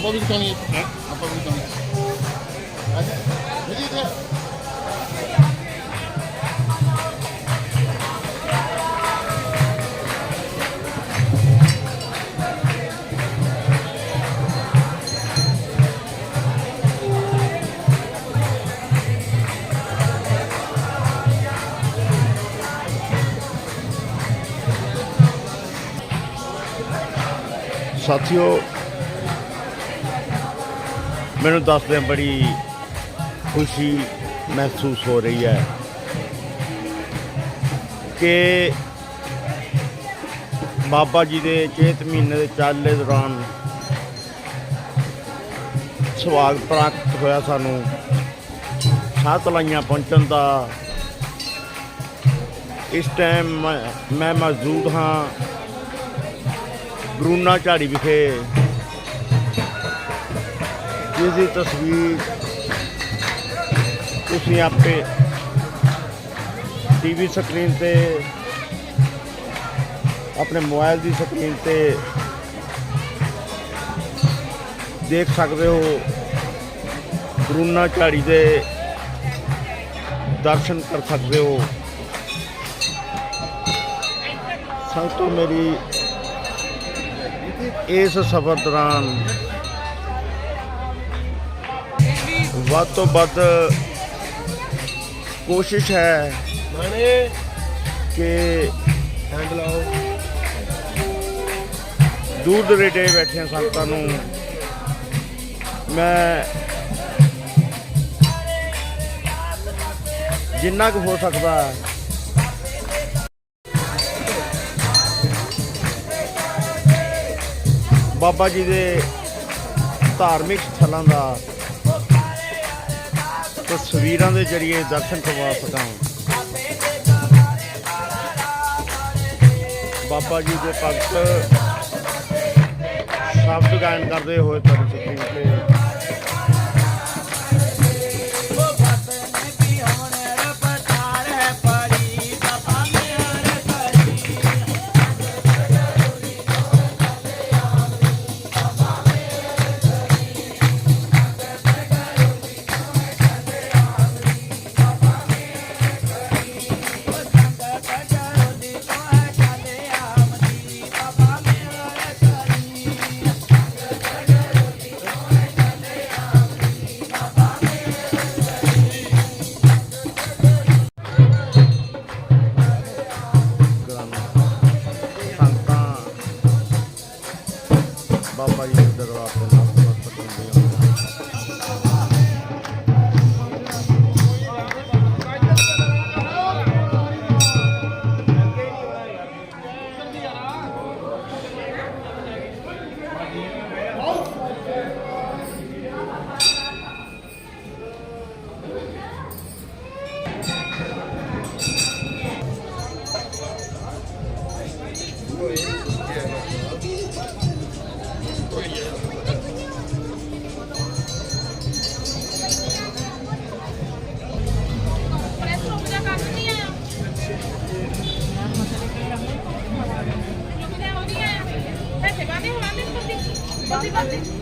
ਆਪਾਂ ਵੀ ਖਾਣੀ ਹੈ ਆਪਾਂ ਵੀ ਖਾਣੀ ਅੱਛਾ ਜੀ ਜੀ ਸਾਥੀਓ ਮੈਨੂੰ ਦੱਸਦੇ ਬੜੀ ਖੁਸ਼ੀ ਮਹਿਸੂਸ ਹੋ ਰਹੀ ਹੈ ਕਿ ਬਾਬਾ ਜੀ ਦੇ ਚੇਤ ਮਹੀਨੇ ਦੇ ਚਾਲੇ ਦੌਰਾਨ ਸਵਾਗਤ ਪ੍ਰਾਪਤ ਹੋਇਆ ਸਾਨੂੰ। ਸਾਤਲਾਈਆਂ ਪਹੁੰਚਣ ਦਾ। ਇਸ ਟਾਈਮ ਮੈਂ- ਮੈਂ ਮੌਜੂਦ ਹਾਂ ਬਰੂਨਾ ਝਾੜੀ ਵਿਖੇ। ਜਿਸ ਦੀ ਤਸਵੀਰ। ਤੁਸੀਂ ਆਪੇ ਟੀਵੀ ਸਕਰੀਨ ਤੇ, ਆਪਣੇ ਮੋਬਾਈਲ ਦੀ ਸਕਰੀਨ ਤੇ ਦੇਖ ਸਕਦੇ ਹੋ ਬਰੂਨਾ ਝਾੜੀ ਦੇ ਦਰਸ਼ਨ ਕਰ ਸਕਦੇ ਹੋ। ਸੰਗਤੋ ਮੇਰੀ ਇਸ ਸਫ਼ਰ ਦੌਰਾਨ ਵੱਧ ਤੋਂ ਵੱਧ ਕੋਸ਼ਿਸ਼ ਹੈ ਮਾਣੇ ਕਿ ਹੈਂਡ ਲਾਓ। ਦੂਰ ਦਰੇਡੇ ਬੈਠੇ ਸੰਗਤਾਂ ਨੂੰ ਮੈਂ ਜਿੰਨਾ ਕੁ ਹੋ ਸਕਦਾ ਬਾਬਾ ਜੀ ਦੇ ਧਾਰਮਿਕ ਸਥਲਾਂ ਦਾ ਤਸਵੀਰਾਂ ਦੇ ਜ਼ਰੀਏ ਦਰਸ਼ਨ ਕਰਵਾ ਸਕਾਂ। ਬਾਬਾ ਜੀ ਦੇ ਭਗਤ ਸ਼ਬਦ ਗਾਇਨ ਕਰਦੇ ਹੋਏ ਤੁਹਾਡੀ ਸਕਰੀਨ ਤੇ everybody give that up. ਬੰਬੀ ਬੰਬੀ